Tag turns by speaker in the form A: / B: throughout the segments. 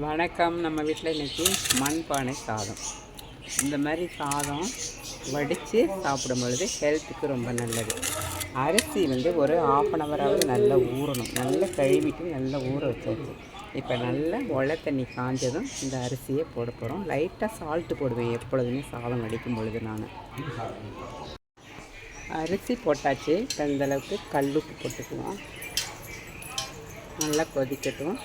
A: வணக்கம் நம்ம வீட்டில் இன்றைக்கி மண்பானை சாதம். இந்த மாதிரி சாதம் வடித்து சாப்பிடும் பொழுது ஹெல்த்துக்கு ரொம்ப நல்லது. அரிசி வந்து ஒரு ஆஃப் அன் ஹவராவது நல்லா ஊறணும். நல்லா கழுவிட்டு நல்லா ஊற வச்சாச்சு இப்போ நல்லா ஒலை தண்ணி காஞ்சதும் இந்த அரிசியை போட போகிறோம் லைட்டாக சால்ட்டு போடுவேன் எப்பொழுதுமே சாதம் வடிக்கும் பொழுது நான். அரிசி போட்டாச்சு. இப்போ இந்தளவுக்கு கல்லுப்பு போட்டுக்குவோம். நல்லா கொதிக்கட்டும்.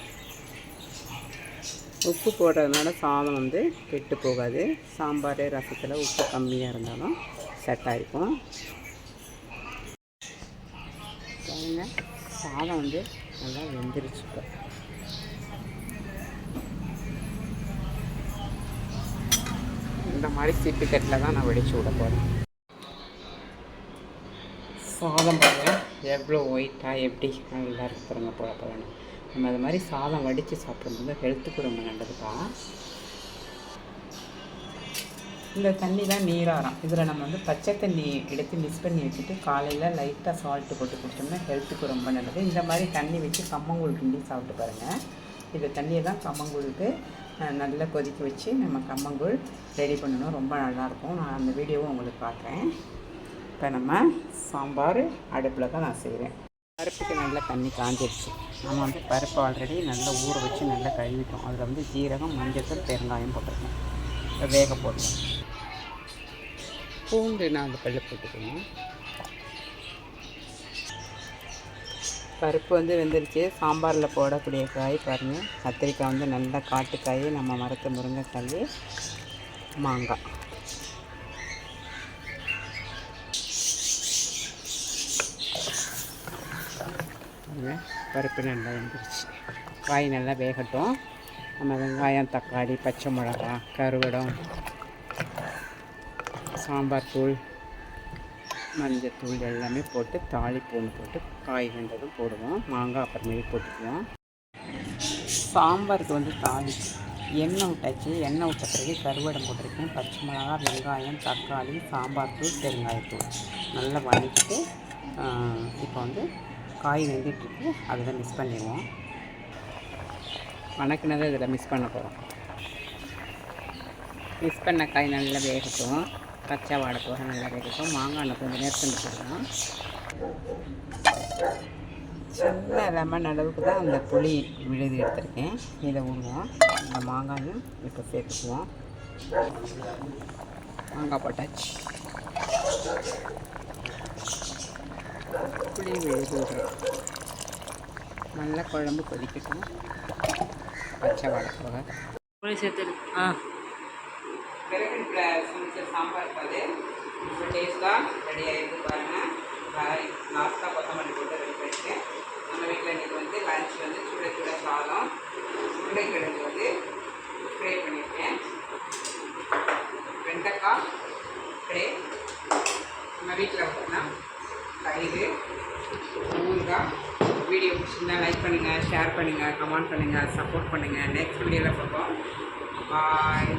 A: உப்பு போடுறதுனால சாதம் வந்து கெட்டு போகாது. சாம்பார் ரசத்தில் உப்பு கம்மியாக இருந்தாலும் செட் ஆகிருக்கும் பாருங்க சாதம் வந்து நல்லா வெந்துருச்சு இப்போ. இந்த மாதிரி சிப்பிக்கட்டில் தான் நான் வெடிச்சு விட போகிறேன் சாதம் பாருங்கள் எவ்வளோ ஒயிட்டாக எப்படி நல்லா இருக்கு பாருங்க போட போகிறேன்னு நம்ம அது மாதிரி சாதம் வடித்து சாப்பிடும்போது ஹெல்த்துக்கு ரொம்ப நல்லதுப்பா இந்த தண்ணி தான் நீராரம். இதில் நம்ம வந்து பச்சை தண்ணி எடுத்து மிக்ஸ் பண்ணி வச்சுட்டு காலையில் லைட்டாக சால்ட்டு போட்டு குடித்தோம்னா ஹெல்த்துக்கு ரொம்ப நல்லது. இந்த மாதிரி தண்ணி வச்சு கம்மங்கூழ் கிண்டி சாப்பிட்டு பாருங்கள் இந்த தண்ணியை தான் கம்மங்கூழுக்கு நல்லா கொதிக்க வச்சு நம்ம கம்மங்கூழ் ரெடி பண்ணணும். ரொம்ப நல்லாயிருக்கும். நான் அந்த வீடியோவும் உங்களுக்கு பார்க்குறேன் இப்போ நம்ம சாம்பார் அடுப்பில் தான் நான் செய்கிறேன் பருப்புக்கு நல்லா தண்ணி காஞ்சிருச்சு. நம்ம வந்து பருப்பு ஆல்ரெடி நல்லா ஊற வச்சு நல்லா கழுவிட்டோம். அதில் வந்து ஜீரகம் மஞ்சத்தூள் பெருங்காயம் போட்டிருக்கோம். வேக போடணும் பூண்டு நாலு பல்லு போட்டுக்கணும். பருப்பு வந்து வெந்துருச்சு. சாம்பாரில் போடக்கூடிய காய் பாருங்கள் கத்திரிக்காய் வந்து நல்லா காட்டுக்காய் நம்ம மரத்து முருங்கைக்காய் மாங்காய். பாருங்க, பருப்பு நல்லா வந்துருச்சு. காய் நல்லா வேகட்டும். நம்ம வெங்காயம் தக்காளி பச்சை மிளகா கருவடம் சாம்பார் தூள் மஞ்சத்தூள் எல்லாமே போட்டு தாளிப்பூண்டு போட்டு காய் வெண்டதும் போடுவோம். மாங்காய் அப்புறமேல் போட்டுக்குவோம். சாம்பாருக்கு வந்து தாளி. எண்ணெய் விட்டாச்சு. எண்ணெய் விட்ட பிறகு கருவடம் போட்டிருக்கேன். பச்சை மிளகா வெங்காயம் தக்காளி சாம்பார் தூள் பெருங்காயத்தூள். நல்லா வதக்கிட்டு இப்போ வந்து காய் வெந்துட்டுருக்கு. அதில் மிஸ் பண்ணிடுவோம். வணக்கினதை இதில் மிஸ் பண்ண போகிறோம் மிஸ் பண்ண காய் நல்லா வேகட்டும். பச்சை வாடை போக நல்லா வேகட்டும். மாங்காய் கொஞ்சம் நேரத்தில் போடலாம். சின்ன லெமன் அளவுக்கு தான் அந்த புளி விழுது எடுத்திருக்கேன். இதை விடுவோம் இந்த மாங்காயும் இப்போ சேர்த்துக்குவோம். மாங்காய் போட்டாச்சு. புளி விழுது விடுறோம் நல்லா குழம்பு கொதிக்கட்டும். பச்சை வாடை போக
B: புளி சேர்த்து ஆ.
A: சாம்பார் பாது ரொம்ப டேஸ்ட்டாக ரெடி ஆகிருக்கு பாருங்கள் லாஸ்ட்டாக கொத்தமல்லி போட்டு ரெடி பண்ணிட்டேன் நம்ம வீட்டில் இன்றைக்கி வந்து லஞ்ச் வந்து சுட சுட சாதம் உருளைக்கிழங்கு வந்து ஃப்ரை பண்ணியிருக்கேன் வெண்டைக்காய் ஃப்ரை நம்ம வீட்டில் பார்த்தீங்கன்னா தயிர் வீடியோ பிடிச்சிருந்தா லைக் பண்ணுங்கள் ஷேர் பண்ணுங்கள் கமெண்ட் பண்ணுங்கள் சப்போர்ட் பண்ணுங்கள் நெக்ஸ்ட் வீடியோவில் பார்ப்போம். பாய்